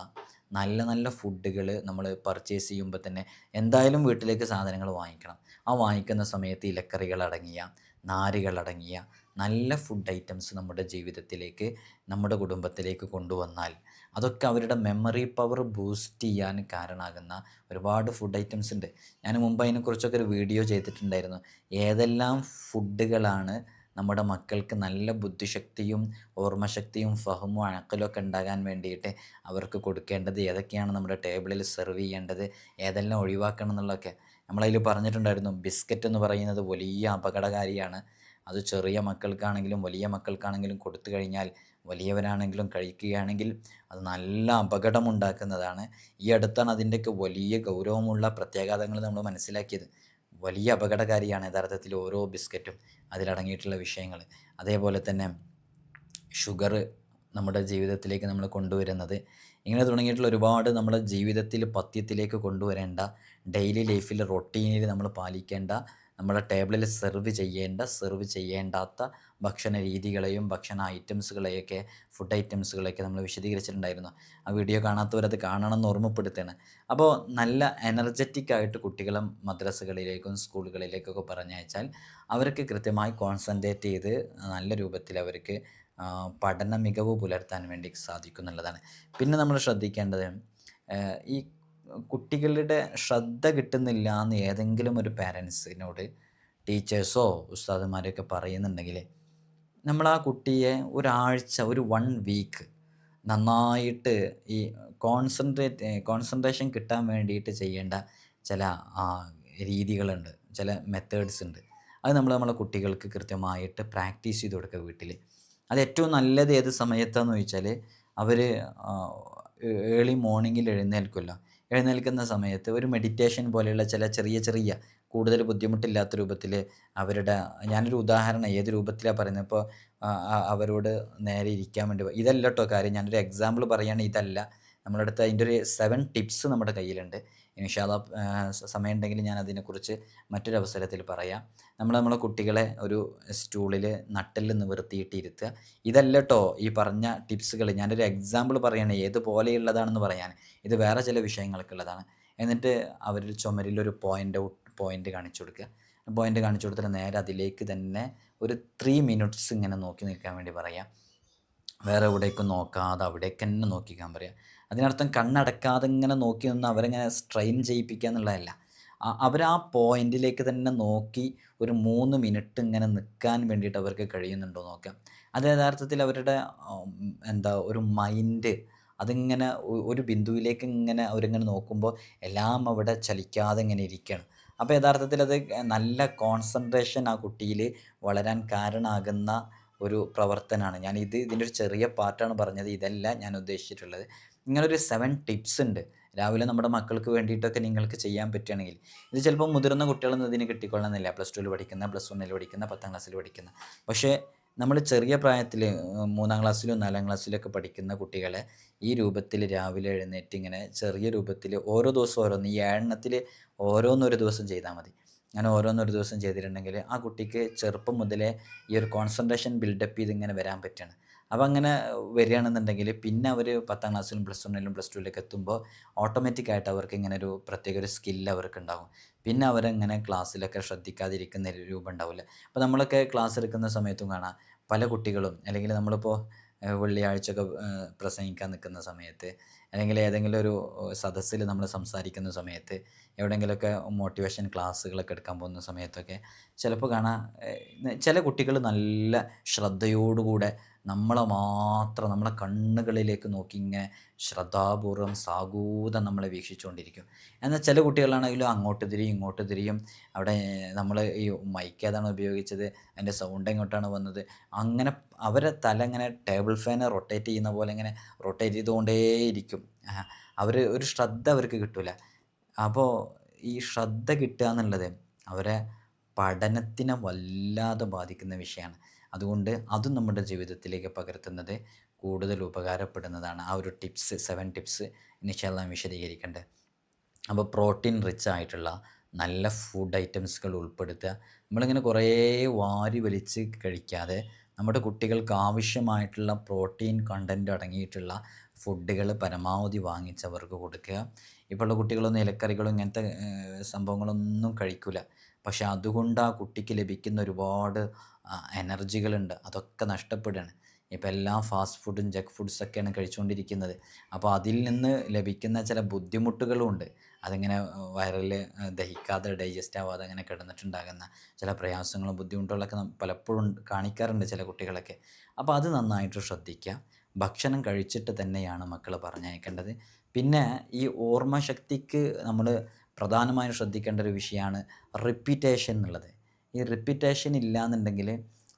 നല്ല നല്ല ഫുഡുകൾ നമ്മൾ പർച്ചേസ് ചെയ്യുമ്പോൾ തന്നെ എന്തായാലും വീട്ടിലേക്ക് സാധനങ്ങൾ വാങ്ങിക്കണം. ആ വാങ്ങിക്കുന്ന സമയത്ത് ഇലക്കറികൾ അടങ്ങിയ നാരുകളടങ്ങിയ നല്ല ഫുഡ് ഐറ്റംസ് നമ്മുടെ ജീവിതത്തിലേക്ക് നമ്മുടെ കുടുംബത്തിലേക്ക് കൊണ്ടുവന്നാൽ അതൊക്കെ അവരുടെ മെമ്മറി പവർ ബൂസ്റ്റ് ചെയ്യാൻ കാരണമാകുന്ന ഒരുപാട് ഫുഡ് ഐറ്റംസ് ഉണ്ട്. ഞാൻ മുമ്പ് അതിനെക്കുറിച്ചൊക്കെ ഒരു വീഡിയോ ചെയ്തിട്ടുണ്ടായിരുന്നു. ഏതെല്ലാം ഫുഡുകളാണ് നമ്മുടെ മക്കൾക്ക് നല്ല ബുദ്ധിശക്തിയും ഓർമ്മശക്തിയും ഫഹമും അഴക്കലൊക്കെ ഉണ്ടാകാൻ വേണ്ടിയിട്ട് അവർക്ക് കൊടുക്കേണ്ടത് ഏതൊക്കെയാണ് നമ്മുടെ ടേബിളിൽ സെർവ് ചെയ്യേണ്ടത് ഏതെല്ലാം ഒഴിവാക്കണം എന്നുള്ളതൊക്കെ. നമ്മളതിൽ പറഞ്ഞിട്ടുണ്ടായിരുന്നു ബിസ്ക്കറ്റ് എന്ന് പറയുന്നത് വലിയ അപകടകാരിയാണ്. അത് ചെറിയ മക്കൾക്കാണെങ്കിലും വലിയ മക്കൾക്കാണെങ്കിലും കൊടുത്തു കഴിഞ്ഞാൽ വലിയവരാണെങ്കിലും കഴിക്കുകയാണെങ്കിൽ അത് നല്ല അപകടമുണ്ടാക്കുന്നതാണ്. ഈ അടുത്താണ് അതിന്റെയൊക്കെ വലിയ ഗൗരവമുള്ള പ്രത്യാഘാതങ്ങൾ നമ്മൾ മനസ്സിലാക്കിയത്. വലിയ അപകടകാരിയാണ് യഥാർത്ഥത്തിൽ ഓരോ ബിസ്ക്കറ്റും അതിലടങ്ങിയിട്ടുള്ള വിഷയങ്ങൾ. അതേപോലെ തന്നെ ഷുഗർ നമ്മുടെ ജീവിതത്തിലേക്ക് നമ്മൾ കൊണ്ടുവരുന്നത്. ഇങ്ങനെ തുടങ്ങിയിട്ടുള്ള ഒരുപാട് നമ്മുടെ ജീവിതത്തിൽ പത്യത്തിലേക്ക് കൊണ്ടുവരേണ്ട ഡെയിലി ലൈഫിൽ റൊട്ടീനിൽ നമ്മൾ പാലിക്കേണ്ട നമ്മുടെ ടേബിളിൽ സെർവ് ചെയ്യേണ്ട സെർവ് ചെയ്യേണ്ടാത്ത ഭക്ഷണ രീതികളെയും ഭക്ഷണ ഐറ്റംസുകളെയൊക്കെ ഫുഡ് ഐറ്റംസുകളെയൊക്കെ നമ്മൾ വിശദീകരിച്ചിട്ടുണ്ടായിരുന്നു. ആ വീഡിയോ കാണാത്തവരത് കാണണം എന്ന് ഓർമ്മപ്പെടുത്തുകയാണ്. അപ്പോൾ നല്ല എനർജറ്റിക് ആയിട്ട് കുട്ടികളെ മദ്രസകളിലേക്കും സ്കൂളുകളിലേക്കൊക്കെ പറഞ്ഞയച്ചാൽ അവർക്ക് കൃത്യമായി കോൺസെൻട്രേറ്റ് ചെയ്ത് നല്ല രൂപത്തിൽ അവർക്ക് പഠന മികവ് പുലർത്താൻ വേണ്ടി സാധിക്കും എന്നുള്ളതാണ്. പിന്നെ നമ്മൾ ശ്രദ്ധിക്കേണ്ടത് ഈ കുട്ടികളുടെ ശ്രദ്ധ കിട്ടുന്നില്ല എന്ന് ഏതെങ്കിലും ഒരു പേരൻസിനോട് ടീച്ചേഴ്സോ ഉസ്താദുമാരൊക്കെ പറയുന്നുണ്ടെങ്കിൽ നമ്മൾ ആ കുട്ടിയെ ഒരാഴ്ച ഒരു വൺ വീക്ക് നന്നായിട്ട് ഈ കോൺസെൻട്രേറ്റ് കോൺസെൻട്രേഷൻ കിട്ടാൻ വേണ്ടിയിട്ട് ചെയ്യേണ്ട ചില രീതികളുണ്ട് ചില മെത്തേഡ്സ് ഉണ്ട്. അത് നമ്മൾ നമ്മളെ കുട്ടികൾക്ക് കൃത്യമായിട്ട് പ്രാക്ടീസ് ചെയ്ത് കൊടുക്കുക വീട്ടിൽ അത് ഏറ്റവും നല്ലത് ഏത് സമയത്താണെന്ന് ചോദിച്ചാൽ അവർ ഏർലി മോർണിംഗിൽ എഴുന്നേൽക്കില്ല എഴുന്നേൽക്കുന്ന സമയത്ത് ഒരു മെഡിറ്റേഷൻ പോലെയുള്ള ചില ചെറിയ ചെറിയ കൂടുതൽ ബുദ്ധിമുട്ടില്ലാത്ത രൂപത്തിൽ അവരുടെ ഞാനൊരു ഉദാഹരണം ഏത് രൂപത്തിലാണ് പറയുന്നത്? ഇപ്പോൾ അവരോട് നേരെ ഇരിക്കാൻ വേണ്ടി ഇതല്ല കേട്ടോ കാര്യം. ഞാനൊരു എക്സാമ്പിൾ പറയുകയാണെങ്കിൽ ഇതല്ല. നമ്മളടുത്ത് അതിന്റെ ഒരു സെവൻ ടിപ്സ് നമ്മുടെ കയ്യിലുണ്ട്. ഇൻഷാല്ല സമയം ഉണ്ടെങ്കിൽ ഞാൻ അതിനെക്കുറിച്ച് മറ്റൊരു അവസരത്തിൽ പറയാം. നമ്മൾ നമ്മളെ കുട്ടികളെ ഒരു സ്റ്റൂളിൽ നട്ടിൽ നിവർത്തിയിട്ട് ഇരുത്തുക ഇതല്ല കേട്ടോ ഈ പറഞ്ഞ ടിപ്സുകൾ ഞാനൊരു എക്സാമ്പിൾ പറയുകയാണ് ഏതുപോലെയുള്ളതാണെന്ന് പറയാൻ. ഇത് വേറെ ചില വിഷയങ്ങൾക്കുള്ളതാണ്. എന്നിട്ട് അവർ ചുമരിലൊരു പോയിന്റ് ഔട്ട് പോയിന്റ് കാണിച്ചു കൊടുക്കുക. പോയിന്റ് കാണിച്ചു കൊടുത്തിട്ട് നേരെ അതിലേക്ക് തന്നെ ഒരു ത്രീ മിനിറ്റ്സ് ഇങ്ങനെ നോക്കി നിൽക്കാൻ വേണ്ടി പറയാം. വേറെ എവിടേക്കും നോക്കാതെ അവിടേക്ക് തന്നെ നോക്കിക്കാൻ പറയാം. അതിനർത്ഥം കണ്ണടക്കാതെ ഇങ്ങനെ നോക്കി നിന്ന് അവരെങ്ങനെ സ്ട്രെയിൻ ചെയ്യിപ്പിക്കുക എന്നുള്ളതല്ല. അവർ ആ പോയിന്റിലേക്ക് തന്നെ നോക്കി ഒരു മൂന്ന് മിനിറ്റ് ഇങ്ങനെ നിൽക്കാൻ വേണ്ടിയിട്ട് അവർക്ക് കഴിയുന്നുണ്ടോ നോക്കാം. അത് യഥാർത്ഥത്തിൽ അവരുടെ എന്താ ഒരു മൈൻഡ് അതിങ്ങനെ ഒരു ബിന്ദുവിലേക്ക് ഇങ്ങനെ അവരിങ്ങനെ നോക്കുമ്പോൾ എല്ലാം അവിടെ ചലിക്കാതെ ഇങ്ങനെ ഇരിക്കുകയാണ്. അപ്പോൾ യഥാർത്ഥത്തിൽ അത് നല്ല കോൺസെൻട്രേഷൻ ആ കുട്ടിയിൽ വളരാൻ കാരണമാകുന്ന ഒരു പ്രവർത്തനമാണ്. ഞാൻ ഇത് ഇതിന്റെ ഒരു ചെറിയ പാർട്ടാണ് പറഞ്ഞത്. ഇതല്ല ഞാൻ ഉദ്ദേശിച്ചിട്ടുള്ളത്. ഇങ്ങനൊരു സെവൻ ടിപ്സ് ഉണ്ട്. രാവിലെ നമ്മുടെ മക്കൾക്ക് വേണ്ടിയിട്ടൊക്കെ നിങ്ങൾക്ക് ചെയ്യാൻ പറ്റുകയാണെങ്കിൽ. ഇത് ചിലപ്പോൾ മുതിർന്ന കുട്ടികളൊന്നും ഇതിന് കിട്ടിക്കൊള്ളണമെന്നില്ല. പ്ലസ് ടുവിൽ പഠിക്കുന്ന പ്ലസ് വണ്ണിൽ പഠിക്കുന്ന പത്താം ക്ലാസ്സിൽ പഠിക്കുന്ന. പക്ഷേ നമ്മൾ ചെറിയ പ്രായത്തിൽ മൂന്നാം ക്ലാസ്സിലും നാലാം ക്ലാസ്സിലൊക്കെ പഠിക്കുന്ന കുട്ടികളെ ഈ രൂപത്തിൽ രാവിലെ എഴുന്നേറ്റ് ഇങ്ങനെ ചെറിയ രൂപത്തിൽ ഓരോ ദിവസം ഓരോന്ന് ഈ എണ്ണത്തിൽ ഓരോന്നൊരു ദിവസം ചെയ്താൽ മതി. അങ്ങനെ ഓരോന്നൊരു ദിവസം ചെയ്തിട്ടുണ്ടെങ്കിൽ ആ കുട്ടിക്ക് ചെറുപ്പം മുതലേ ഈ ഒരു കോൺസെൻട്രേഷൻ ബിൽഡപ്പ് ചെയ്ത് ഇങ്ങനെ വരാൻ പറ്റുകയാണ്. അപ്പോൾ അങ്ങനെ വരികയാണെന്നുണ്ടെങ്കിൽ പിന്നെ അവർ പത്താം ക്ലാസ്സിലും പ്ലസ് വണ്ണിലും പ്ലസ് ടുവിലേക്ക് എത്തുമ്പോൾ ഓട്ടോമാറ്റിക്കായിട്ട് അവർക്ക് ഇങ്ങനെ ഒരു പ്രത്യേക ഒരു സ്കില്ല് അവർക്ക് ഉണ്ടാകും പിന്നെ അവരങ്ങനെ ക്ലാസ്സിലൊക്കെ ശ്രദ്ധിക്കാതിരിക്കുന്ന രൂപം ഉണ്ടാവില്ല. അപ്പോൾ നമ്മളൊക്കെ ക്ലാസ് എടുക്കുന്ന സമയത്തും കാണാം പല കുട്ടികളും അല്ലെങ്കിൽ നമ്മളിപ്പോൾ വെള്ളിയാഴ്ചയൊക്കെ പ്രസംഗിക്കാൻ നിൽക്കുന്ന സമയത്ത് അല്ലെങ്കിൽ ഏതെങ്കിലും ഒരു സദസ്സിൽ നമ്മൾ സംസാരിക്കുന്ന സമയത്ത് എവിടെയെങ്കിലുമൊക്കെ മോട്ടിവേഷൻ ക്ലാസ്സുകളൊക്കെ എടുക്കാൻ പോകുന്ന സമയത്തൊക്കെ ചിലപ്പോൾ കാണാം ചില കുട്ടികൾ നല്ല ശ്രദ്ധയോടുകൂടെ നമ്മളെ മാത്രം നമ്മളെ കണ്ണുകളിലേക്ക് നോക്കി ഇങ്ങനെ ശ്രദ്ധാപൂർവം സാഗൂതം നമ്മളെ വീക്ഷിച്ചുകൊണ്ടിരിക്കും. എന്നാൽ ചില കുട്ടികളാണെങ്കിലും അങ്ങോട്ട് തിരിയും ഇങ്ങോട്ട് തിരിയും. അവിടെ നമ്മൾ ഈ മൈക്ക് ഏതാണ് ഉപയോഗിച്ചത് അതിന്റെ സൗണ്ട് എങ്ങോട്ടാണ് വന്നത്? അങ്ങനെ അവരെ തല ഇങ്ങനെ ടേബിൾ ഫാന് റൊട്ടേറ്റ് ചെയ്യുന്ന പോലെ ഇങ്ങനെ റൊട്ടേറ്റ് ചെയ്തുകൊണ്ടേയിരിക്കും. അവർ ഒരു ശ്രദ്ധ അവർക്ക് കിട്ടില്ല അപ്പോൾ ഈ ശ്രദ്ധ കിട്ടുക എന്നുള്ളത് അവരെ പഠനത്തിനെ വല്ലാതെ ബാധിക്കുന്ന വിഷയമാണ്. അതുകൊണ്ട് അതും നമ്മുടെ ജീവിതത്തിലേക്ക് പകർത്തുന്നത് കൂടുതൽ ഉപകാരപ്പെടുന്നതാണ്. ആ ഒരു ടിപ്സ് സെവൻ ടിപ്സ് ഇനിഷെല്ലാം വിശദീകരിക്കേണ്ടത് അപ്പോൾ പ്രോട്ടീൻ റിച്ച് ആയിട്ടുള്ള നല്ല ഫുഡ് ഐറ്റംസുകൾ ഉൾപ്പെടുത്തുക. നമ്മളിങ്ങനെ കുറേ വാരി വലിച്ച് കഴിക്കാതെ നമ്മുടെ കുട്ടികൾക്ക് ആവശ്യമായിട്ടുള്ള പ്രോട്ടീൻ കണ്ടന്റ് അടങ്ങിയിട്ടുള്ള ഫുഡുകൾ പരമാവധി വാങ്ങിച്ചവർക്ക് കൊടുക്കുക. ഇപ്പോഴുള്ള കുട്ടികളൊന്നും ഇലക്കറികളും ഇങ്ങനത്തെ സംഭവങ്ങളൊന്നും കഴിക്കില്ല പക്ഷെ അതുകൊണ്ട് ആ കുട്ടിക്ക് ലഭിക്കുന്ന ഒരുപാട് എനർജികളുണ്ട്. അതൊക്കെ നഷ്ടപ്പെടുകയാണ്. ഇപ്പോൾ എല്ലാം ഫാസ്റ്റ് ഫുഡും ജങ്ക് ഫുഡ്സൊക്കെയാണ് കഴിച്ചുകൊണ്ടിരിക്കുന്നത്. അപ്പോൾ അതിൽ നിന്ന് ലഭിക്കുന്ന ചില ബുദ്ധിമുട്ടുകളും ഉണ്ട്. അതിങ്ങനെ വയറിൽ ദഹിക്കാതെ ഡൈജസ്റ്റ് ആവാതെ അങ്ങനെ കിടന്നിട്ടുണ്ടാകുന്ന ചില പ്രയാസങ്ങളും ബുദ്ധിമുട്ടുകളൊക്കെ പലപ്പോഴും കാണിക്കാറുണ്ട് ചില കുട്ടികളൊക്കെ. അപ്പോൾ അത് നന്നായിട്ട് ശ്രദ്ധിക്കുക. ഭക്ഷണം കഴിച്ചിട്ട് തന്നെയാണ് മക്കൾ പറഞ്ഞയക്കേണ്ടത്. പിന്നെ ഈ ഓർമ്മശക്തിക്ക് നമ്മൾ പ്രധാനമായും ശ്രദ്ധിക്കേണ്ട ഒരു വിഷയമാണ് റിപ്പീറ്റേഷൻ എന്നുള്ളത്. ഈ റിപ്പീറ്റേഷൻ ഇല്ലാന്നുണ്ടെങ്കിൽ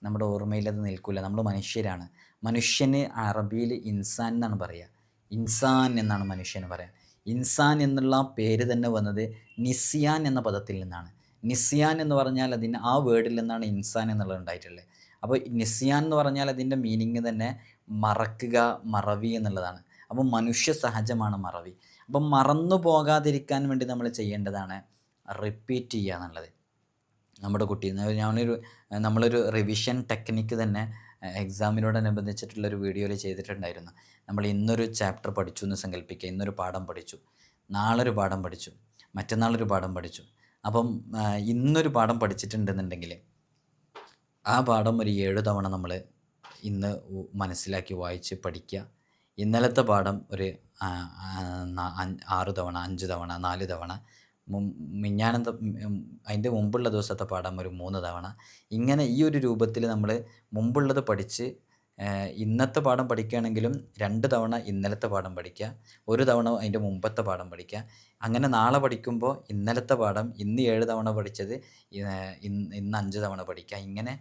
നമ്മുടെ ഓർമ്മയിൽ അത് നിൽക്കില്ല നമ്മൾ മനുഷ്യരാണ്. മനുഷ്യന് അറബിയിൽ ഇൻസാൻ എന്നാണ് പറയുക ഇൻസാൻ എന്നാണ് മനുഷ്യന് പറയുക ഇൻസാൻ എന്നുള്ള പേര് തന്നെ വന്നത് നിസിയാൻ എന്ന പദത്തിൽ നിന്നാണ്. നിസിയാൻ എന്ന് പറഞ്ഞാൽ അതിന് ആ വേർഡിൽ നിന്നാണ് ഇൻസാൻ എന്നുള്ളത് ഉണ്ടായിട്ടുള്ളത്. അപ്പോൾ നിസിയാൻ എന്ന് പറഞ്ഞാൽ അതിന്റെ മീനിങ് തന്നെ മറക്കുക മറവി എന്നുള്ളതാണ്. അപ്പം മനുഷ്യ സഹജമാണ് മറവി. അപ്പം മറന്നു പോകാതിരിക്കാൻ വേണ്ടി നമ്മൾ ചെയ്യേണ്ടതാണ് റിപ്പീറ്റ് ചെയ്യുക എന്നുള്ളത്. നമ്മുടെ കുട്ടി ഞാനൊരു നമ്മളൊരു റിവിഷൻ ടെക്നിക്ക് തന്നെ എക്സാമിനോടനുബന്ധിച്ചിട്ടുള്ളൊരു വീഡിയോയിൽ ചെയ്തിട്ടുണ്ടായിരുന്നു. നമ്മൾ ഇന്നൊരു ചാപ്റ്റർ പഠിച്ചു എന്ന് സങ്കല്പിക്കുക ഇന്നൊരു പാഠം പഠിച്ചു. നാളൊരു പാഠം പഠിച്ചു. മറ്റന്നാളൊരു പാഠം പഠിച്ചു. അപ്പം ഇന്നൊരു പാഠം പഠിച്ചിട്ടുണ്ടെന്നുണ്ടെങ്കിൽ ആ പാഠം ഒരു ഏഴ് തവണ നമ്മൾ ഇന്ന് മനസ്സിലാക്കി വായിച്ച് പഠിക്കുക ഇന്നലത്തെ പാഠം ഒരു ആറ് തവണ അഞ്ച് തവണ നാല് തവണ മിഞ്ഞാനന്ത അതിന്റെ മുമ്പുള്ള ദിവസത്തെ പാഠം ഒരു മൂന്ന് തവണ. ഇങ്ങനെ ഈ ഒരു രൂപത്തിൽ നമ്മൾ മുമ്പുള്ളത് പഠിച്ച് ഇന്നത്തെ പാഠം പഠിക്കുകയാണെങ്കിലും രണ്ട് തവണ ഇന്നലത്തെ പാഠം പഠിക്കുക ഒരു തവണ അതിന്റെ മുമ്പത്തെ പാഠം പഠിക്കുക. അങ്ങനെ നാളെ പഠിക്കുമ്പോൾ ഇന്നലത്തെ പാഠം ഇന്ന് ഏഴ് തവണ പഠിച്ചത് ഇന്ന് ഇന്ന് അഞ്ച് തവണ പഠിക്കുക. ഇങ്ങനെ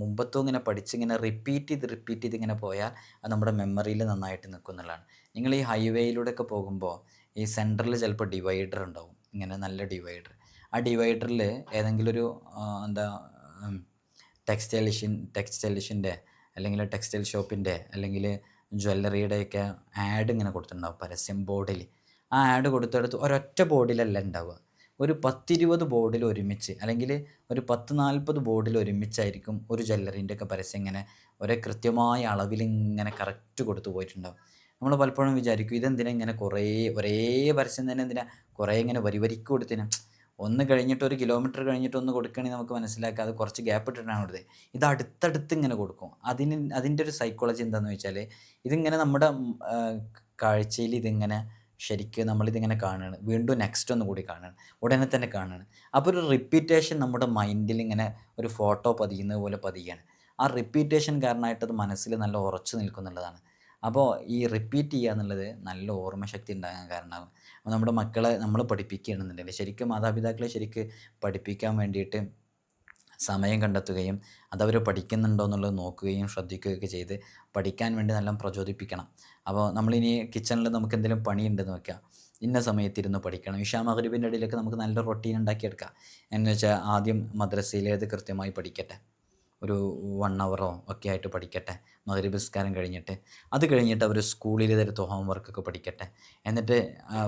മുമ്പത്തും ഇങ്ങനെ പഠിച്ച് ഇങ്ങനെ റിപ്പീറ്റ് ചെയ്ത് റിപ്പീറ്റ് ചെയ്ത് ഇങ്ങനെ പോയാൽ അത് നമ്മുടെ മെമ്മറിയിൽ നന്നായിട്ട് നിൽക്കും എന്നുള്ളതാണ്. നിങ്ങൾ ഈ ഹൈവേയിലൂടെ ഒക്കെ പോകുമ്പോൾ ഈ സെന്ററിൽ ചിലപ്പോൾ ഡിവൈഡർ ഉണ്ടാവും. ഇങ്ങനെ നല്ല ഡിവൈഡർ ആ ഡിവൈഡറിൽ ഏതെങ്കിലും ഒരു എന്താ ടെക്സ്റ്റൈലിഷ്യൻ ടെക്സ്റ്റൈലിഷ്യന്റെ അല്ലെങ്കിൽ ടെക്സ്റ്റൈൽ ഷോപ്പിന്റെ അല്ലെങ്കിൽ ജ്വല്ലറിയുടെയൊക്കെ ആഡ് ഇങ്ങനെ കൊടുത്തിട്ടുണ്ടാവും. പരസ്യം ബോർഡിൽ. ആ ആഡ് കൊടുത്തെടുത്ത് ഒരൊറ്റ ബോർഡിലല്ല ഉണ്ടാവുക. ഒരു പത്തിരുപത് ബോർഡിൽ ഒരുമിച്ച് അല്ലെങ്കിൽ ഒരു പത്ത് നാൽപ്പത് ബോർഡിൽ ഒരുമിച്ചായിരിക്കും ഒരു ജ്വല്ലറിന്റെ ഒക്കെ പരസ്യം ഇങ്ങനെ ഒരേ കൃത്യമായ അളവിൽ ഇങ്ങനെ കറക്റ്റ് കൊടുത്തു പോയിട്ടുണ്ടാവും. നമ്മൾ പലപ്പോഴും വിചാരിക്കും ഇതെന്തിനാ ഇങ്ങനെ കുറേ ഒരേ പരസ്യം തന്നെ എന്തിനാ? കുറേ ഇങ്ങനെ വരി വരിക്ക് കൊടുത്തിനാ. ഒന്ന് കഴിഞ്ഞിട്ട് ഒരു കിലോമീറ്റർ കഴിഞ്ഞിട്ട് ഒന്ന് കൊടുക്കുകയാണെങ്കിൽ നമുക്ക് മനസ്സിലാക്കാം. അത് കുറച്ച് ഗ്യാപ്പ് ഇട്ടിട്ടാണ് കൊടുത്തത് ഇത് അടുത്തടുത്ത് ഇങ്ങനെ കൊടുക്കും. അതിന് അതിന്റെ ഒരു സൈക്കോളജി എന്താണെന്ന് വെച്ചാൽ ഇതിങ്ങനെ നമ്മുടെ കാഴ്ചയിൽ ഇതിങ്ങനെ ശരിക്കും നമ്മളിതിങ്ങനെ കാണുകയാണ് വീണ്ടും നെക്സ്റ്റ് ഒന്ന് കൂടി കാണുകയാണ് ഉടനെ തന്നെ കാണുകയാണ് അപ്പോൾ ഒരു റിപ്പീറ്റേഷൻ നമ്മുടെ മൈൻഡിൽ ഇങ്ങനെ ഒരു ഫോട്ടോ പതിയുന്നത് പോലെ പതിയാണ് ആ റിപ്പീറ്റേഷൻ കാരണമായിട്ട് അത് മനസ്സിൽ നല്ല ഉറച്ചു നിൽക്കുന്നുള്ളതാണ് അപ്പോൾ ഈ റിപ്പീറ്റ് ചെയ്യുക എന്നുള്ളത് നല്ല ഓർമ്മശക്തി ഉണ്ടാകാൻ കാരണമാകും അപ്പോൾ നമ്മുടെ മക്കളെ നമ്മൾ പഠിപ്പിക്കുകയാണെന്നുണ്ടെങ്കിൽ ശരിക്കും മാതാപിതാക്കളെ ശരിക്ക് പഠിപ്പിക്കാൻ വേണ്ടിയിട്ട് സമയം കണ്ടെത്തുകയും അതവർ പഠിക്കുന്നുണ്ടോ എന്നുള്ളത് നോക്കുകയും ശ്രദ്ധിക്കുകയൊക്കെ ചെയ്ത് പഠിക്കാൻ വേണ്ടി നല്ല പ്രചോദിപ്പിക്കണം. അപ്പോൾ നമ്മളിനി കിച്ചണിൽ നമുക്ക് എന്തെങ്കിലും പണിയുണ്ടെന്ന് വെക്കുക ഇന്ന സമയത്തിരുന്ന് പഠിക്കണം. ഇഷാ മഹരീബിന്റെ ഇടയിലൊക്കെ നമുക്ക് നല്ല റൊട്ടീൻ ഉണ്ടാക്കിയെടുക്കാം. എന്ന് വെച്ചാൽ ആദ്യം മദ്രസയിലേത് കൃത്യമായി പഠിക്കട്ടെ. ഒരു വൺ അവറോ ഒക്കെ ആയിട്ട് പഠിക്കട്ടെ. മകരീബ് നിസ്കാരം കഴിഞ്ഞിട്ട്. അത് കഴിഞ്ഞിട്ട് അവർ സ്കൂളിൽ തരുത്ത ഹോംവർക്കൊക്കെ പഠിക്കട്ടെ. എന്നിട്ട്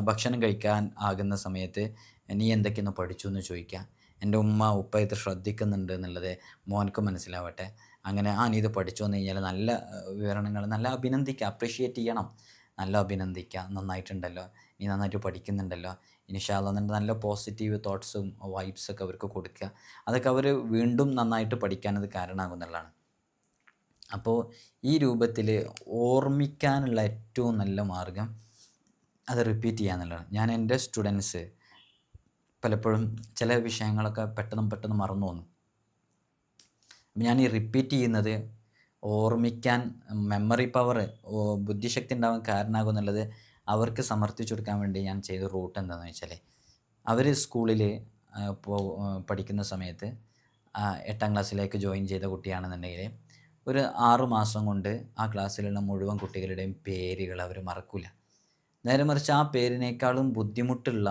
ഭക്ഷണം കഴിക്കാൻ ആകുന്ന സമയത്ത് നീ എന്തൊക്കെയൊന്ന് പഠിച്ചു എന്ന് ചോദിക്കുക എന്റെ ഉമ്മ ഉപ്പ ഇത് ശ്രദ്ധിക്കുന്നുണ്ട് എന്നുള്ളത് മോനക്ക് മനസ്സിലാവട്ടെ. അങ്ങനെ ആ നീ ഇത് പഠിച്ചു എന്ന് കഴിഞ്ഞാൽ നല്ല വിവരണങ്ങൾ നല്ല അഭിനന്ദിക്കുക അപ്രീഷിയേറ്റ് ചെയ്യണം. നല്ല അഭിനന്ദിക്കുക നന്നായിട്ടുണ്ടല്ലോ. നീ നന്നായിട്ട് പഠിക്കുന്നുണ്ടല്ലോ. ഇനിഷാല്ല എന്നിട്ട് നല്ല പോസിറ്റീവ് തോട്ട്സും വൈബ്സൊക്കെ അവർക്ക് കൊടുക്കുക. അതൊക്കെ അവർ വീണ്ടും നന്നായിട്ട് പഠിക്കാനത് കാരണമാകുന്നുള്ളതാണ് അപ്പോൾ ഈ രൂപത്തിൽ ഓർമ്മിക്കാനുള്ള ഏറ്റവും നല്ല മാർഗം അത് റിപ്പീറ്റ് ചെയ്യുക എന്നുള്ളതാണ്. ഞാൻ എന്റെ സ്റ്റുഡൻസ് പലപ്പോഴും ചില വിഷയങ്ങളൊക്കെ പെട്ടെന്ന് പെട്ടെന്ന് മറന്നു പോകുന്നു. ഞാൻ ഈ റിപ്പീറ്റ് ചെയ്യുന്നത് ഓർമ്മിക്കാൻ മെമ്മറി പവർ ബുദ്ധിശക്തി ഉണ്ടാവാൻ കാരണമാകും എന്നുള്ളത് അവർക്ക് സമർത്ഥിച്ചു കൊടുക്കാൻ വേണ്ടി ഞാൻ ചെയ്ത റൂട്ട് എന്താണെന്ന് വെച്ചാൽ അവർ സ്കൂളിൽ പോ പഠിക്കുന്ന സമയത്ത് എട്ടാം ക്ലാസ്സിലേക്ക് ജോയിൻ ചെയ്ത കുട്ടിയാണെന്നുണ്ടെങ്കിൽ ഒരു ആറുമാസം കൊണ്ട് ആ ക്ലാസ്സിലുള്ള മുഴുവൻ കുട്ടികളുടെയും പേരുകൾ അവർ മറക്കില്ല നേരെ മറിച്ച് ആ പേരിനേക്കാളും ബുദ്ധിമുട്ടുള്ള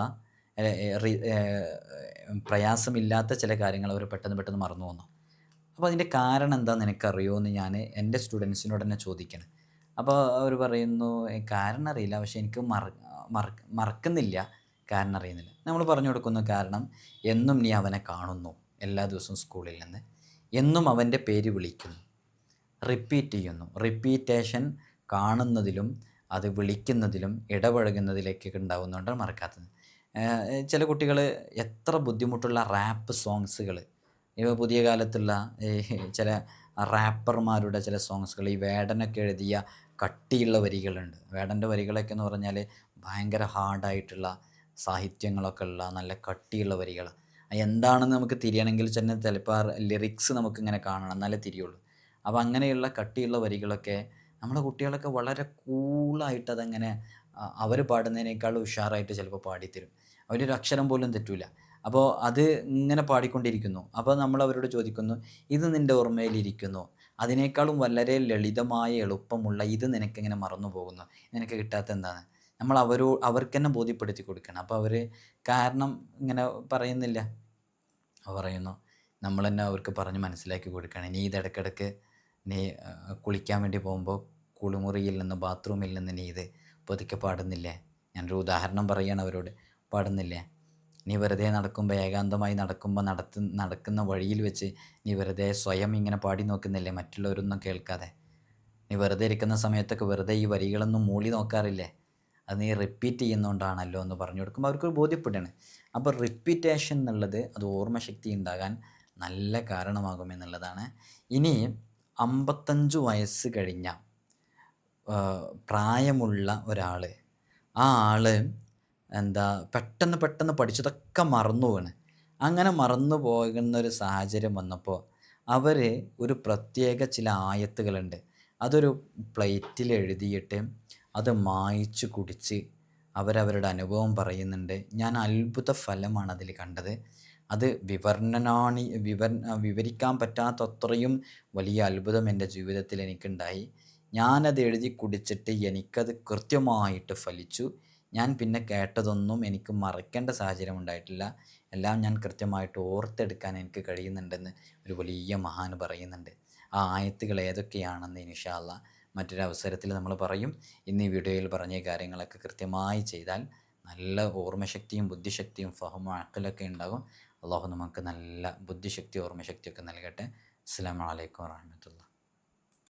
പ്രയാസമില്ലാത്ത ചില കാര്യങ്ങൾ അവർ പെട്ടെന്ന് പെട്ടെന്ന് മറന്നു പോകുന്നു അപ്പോൾ അതിന്റെ കാരണം എന്താണെന്ന് എനിക്കറിയുമോ എന്ന് ഞാൻ എന്റെ സ്റ്റുഡൻസിനോട് തന്നെ ചോദിക്കണം. അപ്പോൾ അവർ പറയുന്നു "ഏ, കാരണം അറിയില്ല. പക്ഷേ എനിക്ക് മറ- മറക്കുന്നില്ല. കാരണം അറിയുന്നില്ല. നമ്മൾ പറഞ്ഞു കൊടുക്കുന്നു കാരണം എന്നും നീ അവനെ കാണുന്നു. എല്ലാ ദിവസവും സ്കൂളിൽ നിന്ന് എന്നും അവന്റെ പേര് വിളിക്കുന്നു. റിപ്പീറ്റ് ചെയ്യുന്നു. റിപ്പീറ്റേഷൻ കാണുന്നതിലും അത് വിളിക്കുന്നതിലും ഇടപഴകുന്നതിലേക്കൊക്കെ ഉണ്ടാകുന്നതുകൊണ്ടാണ് മറക്കാത്തത്. ചില കുട്ടികൾ എത്ര ബുദ്ധിമുട്ടുള്ള റാപ്പ് സോങ്സുകൾ ഇവ പുതിയ കാലത്തുള്ള ചില റാപ്പർമാരുടെ ചില സോങ്സുകൾ ഈ വേടനൊക്കെ എഴുതിയ കട്ടിയുള്ള വരികളുണ്ട്. വേടന്റെ വരികളൊക്കെ എന്ന് പറഞ്ഞാൽ ഭയങ്കര ഹാർഡായിട്ടുള്ള സാഹിത്യങ്ങളൊക്കെ ഉള്ള നല്ല കട്ടിയുള്ള വരികൾ എന്താണെന്ന് നമുക്ക് തിരിയണമെങ്കിൽ തന്നെ ചിലപ്പോൾ ലിറിക്സ് നമുക്കിങ്ങനെ കാണണം എന്നാലേ തിരിയുള്ളൂ. അപ്പോൾ അങ്ങനെയുള്ള കട്ടിയുള്ള വരികളൊക്കെ നമ്മുടെ കുട്ടികളൊക്കെ വളരെ കൂളായിട്ട് അതങ്ങനെ അവർ പാടുന്നതിനേക്കാൾ ഉഷാറായിട്ട് ചിലപ്പോൾ പാടിത്തരും. അവരൊരു അക്ഷരം പോലും തെറ്റൂല. അപ്പോൾ അത് ഇങ്ങനെ പാടിക്കൊണ്ടിരിക്കുന്നു. അപ്പോൾ നമ്മൾ അവരോട് ചോദിക്കുന്നു ഇത് നിന്റെ ഓർമ്മയിലിരിക്കുന്നു? അതിനേക്കാളും വളരെ ലളിതമായ എളുപ്പമുള്ള ഇത് നിനക്കെങ്ങനെ മറന്നു പോകുന്നു. നിനക്ക് കിട്ടാത്ത എന്താണ്? നമ്മൾ അവരോ അവർക്ക് തന്നെ ബോധ്യപ്പെടുത്തി കൊടുക്കണം. അപ്പോൾ അവർ കാരണം ഇങ്ങനെ പറയുന്നില്ല. പറയുന്നു നമ്മൾ തന്നെ അവർക്ക് പറഞ്ഞ് മനസ്സിലാക്കി കൊടുക്കണം. നീ ഇത് ഇടയ്ക്കിടയ്ക്ക് നീ കുളിക്കാൻ വേണ്ടി പോകുമ്പോൾ കുളിമുറിയിൽ നിന്ന് ബാത്റൂമിൽ നിന്ന് നീ ഇത് പതുക്കെ പാടുന്നില്ലേ? ഞാനൊരു ഉദാഹരണം പറയുകയാണ് അവരോട്. പാടുന്നില്ലേ? നീ വെറുതെ നടക്കുമ്പോൾ ഏകാന്തമായി നടക്കുമ്പോൾ നടത്തു നടക്കുന്ന വഴിയിൽ വെച്ച് നീ വെറുതെ സ്വയം ഇങ്ങനെ പാടി നോക്കുന്നില്ലേ? മറ്റുള്ളവരൊന്നും കേൾക്കാതെ. നീ വെറുതെ ഇരിക്കുന്ന സമയത്തൊക്കെ വെറുതെ ഈ വരികളൊന്നും മൂളി നോക്കാറില്ലേ? അത് നീ റിപ്പീറ്റ് ചെയ്യുന്നതുകൊണ്ടാണല്ലോ എന്ന് പറഞ്ഞു കൊടുക്കുമ്പോൾ അവർക്ക് ബോധ്യപ്പെടുകയാണ്. അപ്പോൾ റിപ്പീറ്റേഷൻ എന്നുള്ളത് അത് ഓർമ്മശക്തി ഉണ്ടാകാൻ നല്ല കാരണമാകുമെന്നുള്ളതാണ് ഇനി അമ്പത്തഞ്ച് വയസ്സ് കഴിഞ്ഞ പ്രായമുള്ള ഒരാൾ ആ ആൾ എന്താ പെട്ടെന്ന് പെട്ടെന്ന് പഠിച്ചതൊക്കെ മറന്നു പോവാണ്. അങ്ങനെ മറന്നു പോകുന്ന ഒരു സാഹചര്യം വന്നപ്പോൾ അവർ ഒരു പ്രത്യേക ചില ആയത്തുകളുണ്ട്. അതൊരു പ്ലേറ്റിൽ എഴുതിയിട്ട് അത് മായ്ച്ച് കുടിച്ച് അവരവരുടെ അനുഭവം പറയുന്നുണ്ട്. ഞാൻ അത്ഭുത ഫലമാണ് അതിൽ കണ്ടത്. അത് വിവർണനാണി വിവർ വിവരിക്കാൻ പറ്റാത്തത്രയും വലിയ അത്ഭുതം എന്റെ ജീവിതത്തിൽ എനിക്കുണ്ടായി. ഞാനത് എഴുതി കുടിച്ചിട്ട് എനിക്കത് കൃത്യമായിട്ട് ഫലിച്ചു. ഞാൻ പിന്നെ കേട്ടതൊന്നും എനിക്ക് മറക്കേണ്ട സാഹചര്യം ഉണ്ടായിട്ടില്ല. എല്ലാം ഞാൻ കൃത്യമായിട്ട് ഓർത്തെടുക്കാൻ എനിക്ക് കഴിയുന്നുണ്ടെന്ന് ഒരു വലിയ മഹാൻ പറയുന്നുണ്ട്. ആ ആയത്തുകൾ ഏതൊക്കെയാണെന്ന് ഇനിഷാല്ല മറ്റൊരവസരത്തിൽ നമ്മൾ പറയും. ഇന്ന് ഈ വീഡിയോയിൽ പറഞ്ഞ കാര്യങ്ങളൊക്കെ കൃത്യമായി ചെയ്താൽ നല്ല ഓർമ്മശക്തിയും ബുദ്ധിശക്തിയും ഫഹമും അക്കലൊക്കെ ഉണ്ടാകും. അള്ളാഹു നമുക്ക് നല്ല ബുദ്ധിശക്തി ഓർമ്മശക്തിയൊക്കെ നൽകട്ടെ. അസ്സാം വലൈക്കും വാഹമത്തുള്ള